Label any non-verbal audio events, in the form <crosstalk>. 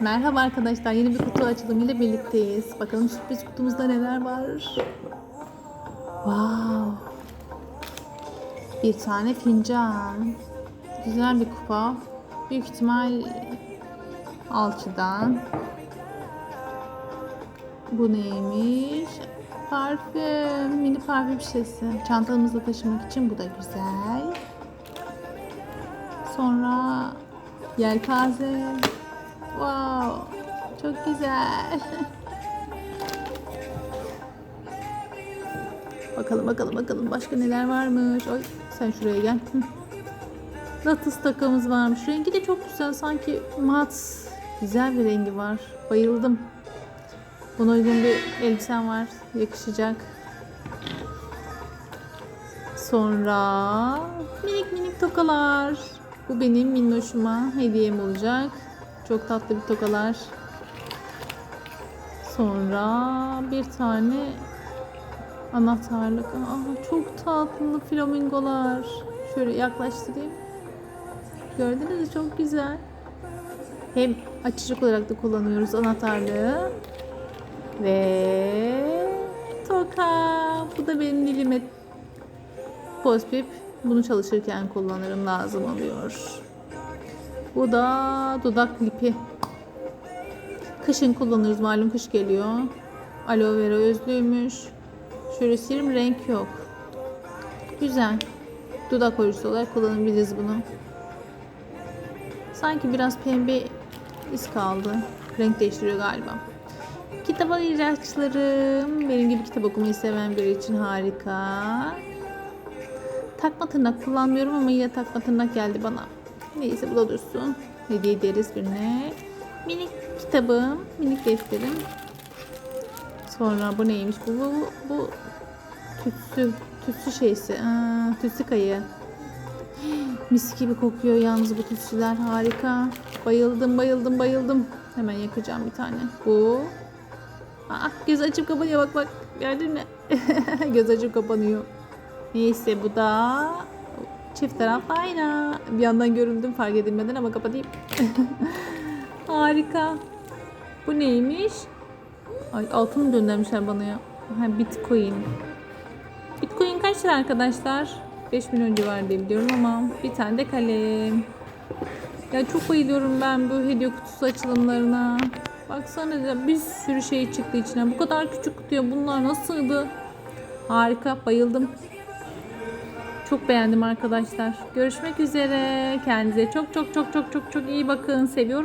Merhaba arkadaşlar. Yeni bir kutu açılımıyla birlikteyiz. Bakalım sürpriz kutumuzda neler var. Wow. Bir tane fincan. Güzel bir kupa. Büyük ihtimal alçıdan. Bu neymiş? Parfüm. Mini parfüm şişesi. Çantamızda taşımak için bu da güzel. Sonra yelpaze. Wow. Çok güzel. bakalım bakalım bakalım başka neler varmış. Oy sen şuraya gel. Lotus takımız varmış. Rengi de çok güzel. Sanki mat. Güzel bir rengi var. Bayıldım. Buna uygun bir elbisem var. Yakışacak. Sonra minik minik tokalar. Bu benim minnoşuma hediyem olacak. Çok tatlı bir tokalar. Sonra bir tane anahtarlık. Aa, çok tatlı flamingolar. Şöyle yaklaştırayım. Gördünüz mü? Çok güzel. Hem açıcık olarak da kullanıyoruz anahtarlığı. Ve toka. Bu da benim dilime Postpip. Bunu çalışırken kullanırım lazım oluyor. Bu da dudak lipi. Kışın kullanırız malum kış geliyor. Aloe vera özlüymüş. Şöyle silim renk yok. Güzel. Dudak oyucusu olarak kullanabiliriz bunu. Sanki biraz pembe iz kaldı. Renk değiştiriyor galiba. Kitap ilaçlarım. Benim gibi kitap okumayı seven biri için harika. Takma tırnak kullanmıyorum ama yine takma tırnak geldi bana. Neyse bu da dursun. Hediye ederiz birine. Minik kitabım, minik defterim. Sonra bu neymiş bu? Bu, bu tütsü, tütsü şeysi. Aa, tütsü kayı. Mis gibi kokuyor yalnız bu tütsüler harika. Bayıldım bayıldım bayıldım. Hemen yakacağım bir tane. Bu. Aa, göz açıp kapanıyor bak bak. Gördün mü? <laughs> göz açıp kapanıyor. Neyse bu da çift taraflı ayna. Bir yandan göründüm fark edilmeden ama kapatayım. <laughs> Harika. Bu neymiş? Ay altın mı göndermişler bana ya? Ha, Bitcoin. Bitcoin kaç lira arkadaşlar? 5000 önce var diye biliyorum ama bir tane de kalem. Ya çok bayılıyorum ben bu hediye kutusu açılımlarına. Baksana ya, bir sürü şey çıktı içine. Bu kadar küçük kutuya bunlar nasıldı? Harika, bayıldım. Çok beğendim arkadaşlar. Görüşmek üzere. Kendinize çok çok çok çok çok çok iyi bakın. Seviyorum.